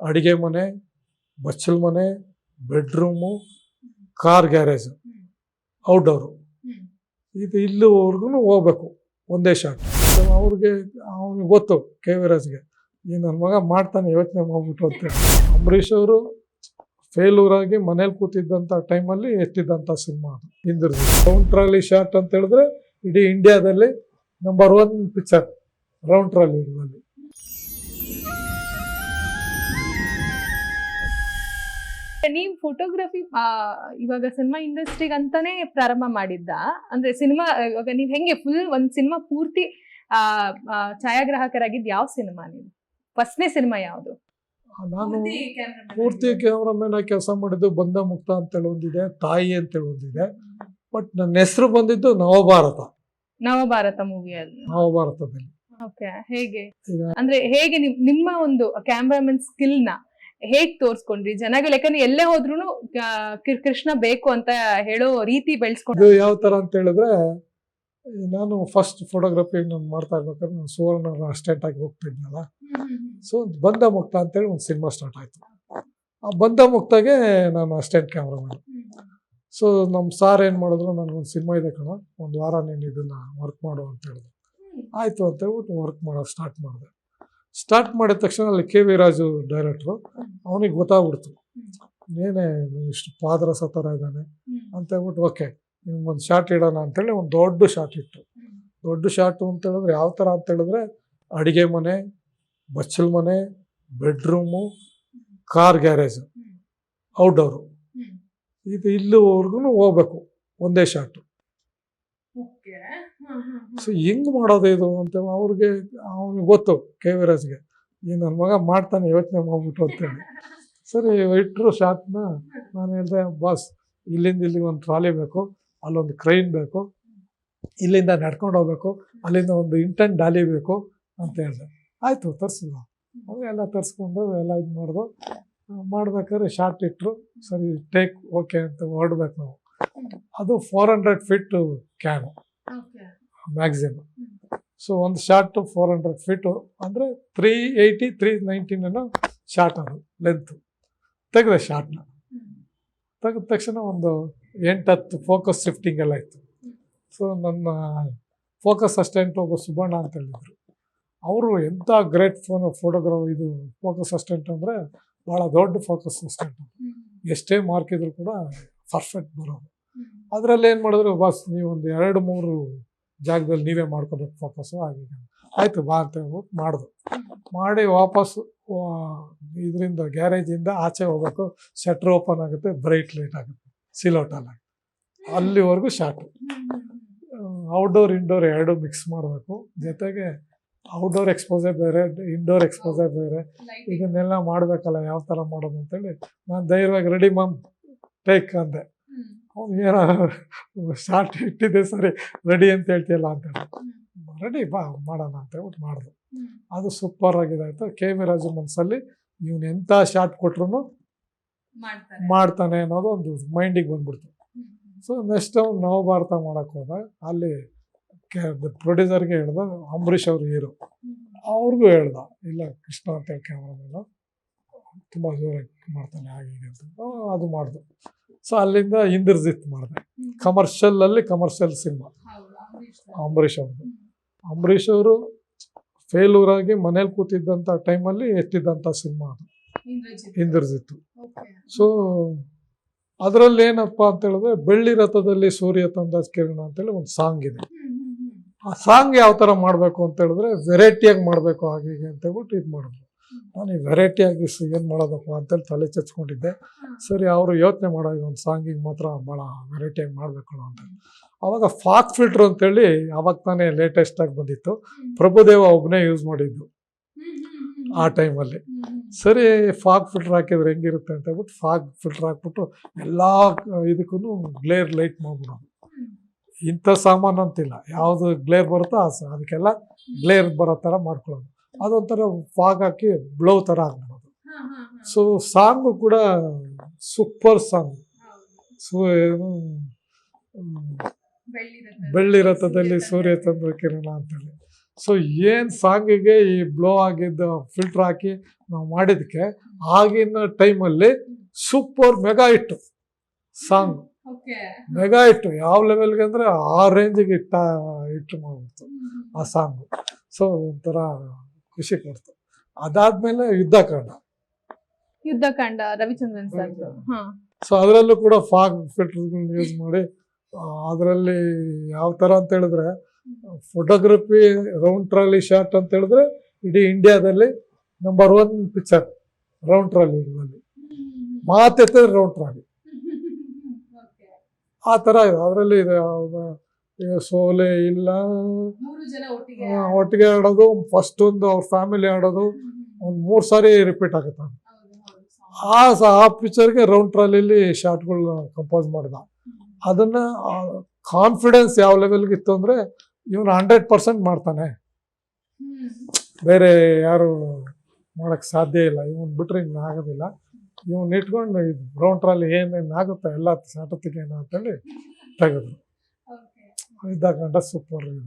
ಅಡಿಗೆ ಮನೆ ಬಚ್ಚಲ್ ಮನೆ ಬೆಡ್ರೂಮು ಕಾರ್ ಗ್ಯಾರೇಜು ಔಟ್ಡೋರು. ಇದು ಇಲ್ಲಿವರೆಗೂ ಹೋಗ್ಬೇಕು ಒಂದೇ ಶಾಟ್. ಅವ್ರಿಗೆ ಅವ್ನಿಗೆ ಗೊತ್ತು ಕೆ ವಿ ರಾಜ್ಗೆ ಈ ನನ್ನ ಮಗ ಮಾಡ್ತಾನೆ ಯೋಚನೆ ಮಾಡ್ಬಿಟ್ಟು ಅಂತೇಳಿ ಅಂಬರೀಷ್ ಅವರು ಫೇಲ್ಯೂರ್ ಆಗಿ ಮನೇಲಿ ಕೂತಿದ್ದಂಥ ಟೈಮಲ್ಲಿ ಎತ್ತಿದ್ದಂಥ ಸಿನಿಮಾ ಅದು. ಹಿಂದಿರ್ದು ರೌಂಡ್ ಟ್ರಾಲಿ ಶಾಟ್ ಅಂತ ಹೇಳಿದ್ರೆ ಇಡೀ ಇಂಡಿಯಾದಲ್ಲಿ number one picture round trolley ನೀವ್ ಫೋಟೋಗ್ರಫಿ ಇವಾಗ ಸಿನಿಮಾ ಇಂಡಸ್ಟ್ರಿಗೆ ಅಂತಾನೆ ಪ್ರಾರಂಭ ಮಾಡಿದ್ದ. ಅಂದ್ರೆ ಸಿನಿಮಾ ಇವಾಗ ನೀವ್ ಹೆಂಗೆ ಫುಲ್ ಒಂದ್ ಸಿನಿಮಾ ಪೂರ್ತಿ ಆ ಛಾಯಾಗ್ರಾಹಕರಾಗಿದ್ದು ಛಾಯಾಗ್ರಾಹಕರಾಗಿದ್ ಯಾವ ಸಿನಿಮಾ ನೀವು ಫಸ್ಟ್ನೇ ಸಿನಿಮಾ ಯಾವುದು? ನಾನು ಪೂರ್ತಿ ಕ್ಯಾಮ್ರಾಮನ್ ಆಗಿ ಕೆಲಸ ಮಾಡಿದ್ದು ಬಂದ ಮುಕ್ತ ಅಂತೇಳಿ ಒಂದಿದೆ ತಾಯಿ ಅಂತೇಳಿ ಒಂದಿದೆ ಬಟ್ ನನ್ನ ಹೆಸರು ಬಂದಿದ್ದು ನವಭಾರತ. ನವಭಾರತ ಮೂವಿಯಲ್ಲಿ ನವಭಾರತದಲ್ಲಿ. ಓಕೆ ಹೇಗೆ? ಅಂದ್ರೆ ಹೇಗೆ ನಿಮ್- ನಿಮ್ಮ ಒಂದು ಕ್ಯಾಮ್ರಾಮನ್ ಸ್ಕಿಲ್ನ ಹೇಗ್ ತೋರ್ಸ್ಕೊಂಡ್ರಿ? ಜನಗಳು ಯಾಕಂದ್ರೆ ಎಲ್ಲೇ ಹೋದ್ರು ಕೃಷ್ಣ ಬೇಕು ಅಂತ ಹೇಳೋ ರೀತಿ ಬೆಳೆಸ್ಕೊಂಡು ಯಾವ ತರ ಅಂತ ಹೇಳಿದ್ರೆ ನಾನು ಫಸ್ಟ್ ಫೋಟೋಗ್ರಫಿ ನಾನು ಮಾಡ್ತಾ ಇರ್ಬೇಕಾದ್ರೆ ನಾನು ಸುವರ್ಣ ಅಸ್ಟೆಂಟ್ ಆಗಿ ಹೋಗ್ತಿದ್ನಲ್ಲ. ಸೊ ಬಂದ ಮುಕ್ತ ಅಂತೇಳಿ ಒಂದು ಸಿನಿಮಾ ಸ್ಟಾರ್ಟ್ ಆಯಿತು. ಆ ಬಂದ ಮುಕ್ತಾಗೆ ನಾನು ಅಸ್ಟೆಂಟ್ ಕ್ಯಾಮ್ರಾಮನ್ ಸೊ ನಮ್ಮ ಸಾರ್ ಏನು ಮಾಡಿದ್ರು ನನಗೊಂದು ಸಿನಿಮಾ ಇದೆ ಕಣ ಒಂದು ವಾರ ನೀನು ಇದನ್ನ ವರ್ಕ್ ಮಾಡು ಅಂತ ಹೇಳಿದ್ರು. ಆಯಿತು ಅಂತ ಹೇಳ್ಬಿಟ್ಟು ವರ್ಕ್ ಮಾಡೋದು ಸ್ಟಾರ್ಟ್ ಮಾಡಿದೆ. ಸ್ಟಾರ್ಟ್ ಮಾಡಿದ ತಕ್ಷಣ ಅಲ್ಲಿ ಕೆ ವಿ ರಾಜು ಡೈರೆಕ್ಟ್ರು ಅವನಿಗೆ ಗೊತ್ತಾಗ್ಬಿಡ್ತು. ಏನೇ ಇಷ್ಟು ಪಾದರಸ ಥರ ಇದ್ದಾನೆ ಅಂತ ಹೇಳ್ಬಿಟ್ಟು ಓಕೆ ಒಂದು ಶಾರ್ಟ್ ಇಡೋಣ ಅಂತೇಳಿ ಒಂದು ದೊಡ್ಡ ಶಾರ್ಟ್ ಇಟ್ಟು ದೊಡ್ಡ ಶಾರ್ಟು ಅಂತ ಹೇಳಿದ್ರೆ ಯಾವ ಥರ ಅಂತ ಹೇಳಿದ್ರೆ ಅಡಿಗೆ ಮನೆ ಬಚ್ಚಲ್ ಮನೆ ಬೆಡ್ರೂಮು ಕಾರ್ ಗ್ಯಾರೇಜು ಔಟ್ಡೋರು ಇದು ಇಲ್ಲಿವರೆಗೂ ಹೋಗ್ಬೇಕು ಒಂದೇ ಶಾರ್ಟು ಸೊ ಹೆಂಗ್ ಮಾಡೋದು ಇದು ಅಂತ ಅವ್ರಿಗೆ, ಅವ್ನಿಗೆ ಗೊತ್ತು ಕೆ ವಿ ರಾಜ್ಗೆ ಈ ನನ್ನ ಮಗ ಮಾಡ್ತಾನೆ, ಯೋಚನೆ ಮಾಡ್ಬಿಟ್ಟು ಅಂತೇಳಿ. ಸರಿ ಇಟ್ಟರು ಶಾರ್ಟ್ನ ನಾನು ಹೇಳಿದೆ, ಬಾಸ್, ಇಲ್ಲಿಂದ ಇಲ್ಲಿಗೆ ಒಂದು ಟ್ರಾಲಿ ಬೇಕು, ಅಲ್ಲೊಂದು ಕ್ರೈನ್ ಬೇಕು, ಇಲ್ಲಿಂದ ನಡ್ಕೊಂಡು ಹೋಗ್ಬೇಕು, ಅಲ್ಲಿಂದ ಒಂದು ಇಂಟೆಂಟ್ ಡಾಲಿ ಬೇಕು ಅಂತ ಹೇಳಿದೆ. ಆಯಿತು ತರಿಸಿದ್ರು ಎಲ್ಲ ತರಿಸ್ಕೊಂಡು ಎಲ್ಲ ಇದು ಮಾಡಿದ್ರು ಮಾಡ್ಬೇಕಾದ್ರೆ ಶಾರ್ಟ್ ಇಟ್ಟರು ಸರಿ, ಟೇಕ್, ಓಕೆ ಅಂತ ಹೊರಡ್ಬೇಕು ನಾವು. ಅದು four hundred feet can. Magazine so ಒಂದು ಶಾರ್ಟ್ ಫೋರ್ ಹಂಡ್ರೆಡ್ ಫೀಟು ಅಂದರೆ ತ್ರೀ ಏಯ್ಟಿ ತ್ರೀ ನೈನ್ಟೀನ್ ಅನ್ನೋ ಶಾರ್ಟ್ ಅದು ಲೆಂತು ತೆಗೆದೆ ಶಾರ್ಟ್ನ ತೆಗೆದ ತಕ್ಷಣ ಒಂದು ಎಂಟತ್ತು ಫೋಕಸ್ ಶಿಫ್ಟಿಂಗ್ ಎಲ್ಲ ಇತ್ತು ಸೊ ನನ್ನ ಫೋಕಸ್ ಅಸ್ಟೆಂಟ್ ಒಬ್ಬ ಸುಬ್ಬಣ್ಣ ಅಂತ ಹೇಳಿದ್ರು. ಅವರು ಎಂಥ ಗ್ರೇಟ್ ಫೋನ್ ಫೋಟೋಗ್ರಾಫ್ ಇದು ಫೋಕಸ್ ಅಸ್ಟೆಂಟ್ ಅಂದರೆ ಭಾಳ ದೊಡ್ಡ ಫೋಕಸ್ ಅಸ್ಟೆಂಟ್ ಎಷ್ಟೇ ಮಾರ್ಕ್ ಇದ್ರು ಕೂಡ ಪರ್ಫೆಕ್ಟ್ ಬರೋದು. ಅದರಲ್ಲಿ ಏನು ಮಾಡಿದ್ರು, ಬಾಸ್ ನೀವು ಒಂದು ಎರಡು, ಮೂರು ಜಾಗದಲ್ಲಿ ನೀವೇ ಮಾಡ್ಕೋಬೇಕು ವಾಪಸ್ಸು. ಹಾಗೆ. ಆಯಿತು ಬಾ ಅಂತ ಹೇಳ್ಬಿಟ್ಟು ಮಾಡಿದ್ರು ಮಾಡಿ ವಾಪಸ್ ಇದರಿಂದ ಗ್ಯಾರೇಜಿಂದ ಆಚೆ ಹೋಗ್ಬೇಕು. ಶಟ್ರ್ ಓಪನ್ ಆಗುತ್ತೆ ಬ್ರೈಟ್ ಲೈಟ್ ಆಗುತ್ತೆ. ಸಿಲೋಟಲ್ಲಿ ಅಲ್ಲಿವರೆಗೂ ಶಾರ್ಟ್. ಔಟ್ಡೋರ್ ಇಂಡೋರ್ ಎರಡು ಮಿಕ್ಸ್ ಮಾಡಬೇಕು. ಜೊತೆಗೆ ಔಟ್ಡೋರ್ ಎಕ್ಸ್ಪೋಸೇ ಬೇರೆ ಇಂಡೋರ್ ಎಕ್ಸ್ಪೋಸೇ ಬೇರೆ. ಇದನ್ನೆಲ್ಲ ಮಾಡಬೇಕಲ್ಲ ಯಾವ ಥರ ಮಾಡೋದು ಅಂತೇಳಿ. ನಾನು ಧೈರ್ಯವಾಗಿ ರೆಡಿ ಮಾಮ್ ಟೇಕ್ ಅಂದೆ. ಏನೋ ಶಾರ್ಟ್ ಇಟ್ಟಿದ್ದೆ ಸರಿ ರೆಡಿ ಅಂತ ಹೇಳ್ತಿಯಲ್ಲ ಅಂತ ರೆಡಿ ಬಾ ಮಾಡೋಣ ಅಂತ ಹೇಳ್ಬಿಟ್ಟು ಮಾಡಿದ್ರು ಅದು ಸೂಪರ್ ಆಗಿದೆ ಆಯಿತು. ಕೆ ವಿ ರಾಜು ಮನಸ್ಸಲ್ಲಿ ಇವನು ಎಂಥ ಶಾರ್ಟ್ ಕೊಟ್ರು ಮಾಡ್ತಾನೆ ಅನ್ನೋದು ಒಂದು ಮೈಂಡಿಗೆ ಬಂದ್ಬಿಡ್ತು. ಸೊ ನೆಕ್ಸ್ಟ್ ಅವ್ನು ನವಭಾರತ ಮಾಡೋಕ್ಕೆ ಹೋದಾಗ ಅಲ್ಲಿ ಪ್ರೊಡ್ಯೂಸರ್ಗೆ ಹೇಳ್ದ ಅಂಬರೀಷ್ ಅವರು ಹೀರೋ ಅವ್ರಿಗೂ ಹೇಳ್ದ ಇಲ್ಲ ಕೃಷ್ಣ ಅಂತ ಹೇಳಿ ಕ್ಯಾಮ್ರಾಮನ್ನು ತುಂಬ ಜೋರಾಗಿ ಮಾಡ್ತಾನೆ ಹಾಗೆ ಹೀಗೆ ಅಂತ. ಅದು ಮಾಡಿದೆ. ಸೊ ಅಲ್ಲಿಂದ ಇಂದ್ರಜಿತ್ ಮಾಡಿದೆ. ಕಮರ್ಷಿಯಲಲ್ಲಿ ಕಮರ್ಷಿಯಲ್ ಸಿನಿಮಾ ಅಂಬರೀಷ್ ಅವ್ರದ್ದು ಅಂಬರೀಷ್ ಅವರು ಫೇಲ್ಯೂರ್ ಆಗಿ ಮನೇಲಿ ಕೂತಿದ್ದಂಥ ಟೈಮಲ್ಲಿ ಎತ್ತಿದ್ದಂಥ ಸಿನಿಮಾ ಅದು. ಇಂದ್ರಜಿತ್ತು ಸೊ ಅದರಲ್ಲಿ ಏನಪ್ಪ ಅಂತ ಹೇಳಿದ್ರೆ ಬೆಳ್ಳಿ ರಥದಲ್ಲಿ ಸೂರ್ಯ ತಂದ ಕಿರಣ ಅಂತೇಳಿ ಒಂದು ಸಾಂಗ್ ಇದೆ. ಆ ಸಾಂಗ್ ಯಾವ ಥರ ಮಾಡಬೇಕು ಅಂತ ಹೇಳಿದ್ರೆ ವೆರೈಟಿಯಾಗಿ ಮಾಡಬೇಕು ಹಾಗೆ ಹೀಗೆ ಅಂತ ಹೇಳ್ಬಿಟ್ಟು ಇದು ಮಾಡಿದ್ರು. ನಾನು ಈ ವೆರೈಟಿಯಾಗಿ ಏನು ಮಾಡೋದಪ್ಪ ಅಂತೇಳಿ ತಲೆ ಚಚ್ಕೊಂಡಿದ್ದೆ ಸರಿ ಅವರು ಯೋಚನೆ ಮಾಡೋ ಒಂದು ಸಾಂಗಿಗೆ ಮಾತ್ರ ಭಾಳ ವೆರೈಟಿಯಾಗಿ ಮಾಡಬೇಕು ಅಂತ ಆವಾಗ ಫಾಕ್ ಫಿಲ್ಟ್ರ್ ಅಂತೇಳಿ ಅವಾಗ ತಾನೇ ಲೇಟೆಸ್ಟಾಗಿ ಬಂದಿತ್ತು. ಪ್ರಭುದೇವ ಒಬ್ಬನೇ ಯೂಸ್ ಮಾಡಿದ್ದು. ಆ ಟೈಮಲ್ಲಿ ಸರಿ ಫಾಗ್ ಫಿಲ್ಟರ್ ಹಾಕಿದ್ರೆ ಹೆಂಗಿರುತ್ತೆ ಅಂತ ಹೇಳ್ಬಿಟ್ಟು ಫಾಗ್ ಫಿಲ್ಟರ್ ಹಾಕ್ಬಿಟ್ಟು ಎಲ್ಲ ಇದಕ್ಕೂ ಗ್ಲೇರ್ ಲೈಟ್ ಮಾಡ್ಬಿಡೋದು. ಇಂಥ ಸಾಮಾನು ಅಂತಿಲ್ಲ. ಯಾವುದು ಗ್ಲೇರ್ ಬರುತ್ತೋ ಆ ಅದಕ್ಕೆಲ್ಲ ಗ್ಲೇರ್ ಬರೋ ಥರ ಮಾಡ್ಕೊಳ್ಳೋದು. ಅದೊಂಥರ ಫಾಗ್ ಹಾಕಿ ಬ್ಲೌ ಥರ ಆಗ್ಬಿಡೋದು ಸೊ ಸಾಂಗು ಕೂಡ ಸೂಪರ್ ಸಾಂಗ್ ಸೊ ಏನು ಬೆಳ್ಳಿ ರಥದಲ್ಲಿ ಸೂರ್ಯ ತಂದ್ರ ಕಿರಣ ಅಂತೇಳಿ. ಸೊ ಏನು ಸಾಂಗಿಗೆ ಈ ಬ್ಲೋ ಆಗಿದ್ದ ಫಿಲ್ಟರ್ ಹಾಕಿ ನಾವು ಮಾಡಿದಕ್ಕೆ ಆಗಿನ ಟೈಮಲ್ಲಿ ಸೂಪರ್ ಮೆಗಾ ಇಟ್ಟು ಸಾಂಗ್ ಮೆಗಾ ಇಟ್ಟು ಯಾವ ಲೆವೆಲ್ಗೆ ಅಂದರೆ ಆ ರೇಂಜಿಗೆ ಇಟ್ಟ ಇಟ್ಟು ಮಾಡ್ಬಿಡ್ತು ಆ ಸಾಂಗು ಸೊ ಒಂಥರ ಖುಷಿ ಕೊಡ್ತು. ಅದಾದ್ಮೇಲೆ ಯುದ್ಧಕಾಂಡ. ಯುದ್ಧಕಾಂಡ ರವಿಚಂದ್ರನ್ ಸರ್ ರವಿಚಂದ್ರನ್. ಹಾ. ಸೊ ಅದರಲ್ಲೂ ಕೂಡ ಫಾಗ್ ಫಿಲ್ಟರ್ ಯೂಸ್ ಮಾಡಿ ಅದರಲ್ಲಿ ಯಾವ ಥರ ಅಂತ ಹೇಳಿದ್ರೆ ಫೋಟೋಗ್ರಫಿ ರೌಂಡ್ ಟ್ರಾಲಿ ಶಾಟ್ ಅಂತ ಹೇಳಿದ್ರೆ ಇಡೀ ಇಂಡಿಯಾದಲ್ಲಿ number one picture round trolley ಮಾತೆತ್ತಿದ್ರೆ round trolley ಆ ಥರ ಇದೆ. ಅದರಲ್ಲಿ ಇದೆ ಯಾವ್ದು, ಈಗ ಸೋಲೆ ಇಲ್ಲ. ಒಟ್ಟಿಗೆ ಆಡೋದು ಫಸ್ಟ್ ಒಂದು ಅವ್ರ ಫ್ಯಾಮಿಲಿ ಆಡೋದು ಒಂದು ಮೂರು ಸಾರಿ ರಿಪೀಟ್ ಆಗುತ್ತೆ. ಆ ಸ- ಆ ಪಿಕ್ಚರ್ಗೆ ರೌಂಡ್ ಟ್ರಾಲಿಲಿ ಶಾರ್ಟ್ಗಳನ್ನ ಕಂಪೋಸ್ ಮಾಡಿದ. ಅದನ್ನ ಕಾನ್ಫಿಡೆನ್ಸ್ ಯಾವ ಲೆವೆಲ್ಗೆ ಇತ್ತು ಅಂದರೆ ಇವನು ಹಂಡ್ರೆಡ್ ಪರ್ಸೆಂಟ್ ಮಾಡ್ತಾನೆ. ಬೇರೆ ಯಾರು ಮಾಡೋಕ್ಕೆ ಸಾಧ್ಯ ಇಲ್ಲ. ಇವನ್ ಬಿಟ್ಟರೆ ಇನ್ನು ಆಗೋದಿಲ್ಲ. ಇವನ್ ಇಟ್ಕೊಂಡು ಇದು ರೌಂಡ್ ಟ್ರಾಲಿ ಏನೇನು ಆಗುತ್ತೆ ಎಲ್ಲ ಸಾಟತ್ತಿಗೆ ಏನು ಅಂತೇಳಿ ತೆಗೆದ್ರು. ಇದ್ದಾಗಂಡ ಸೂಪರ್ ಇದು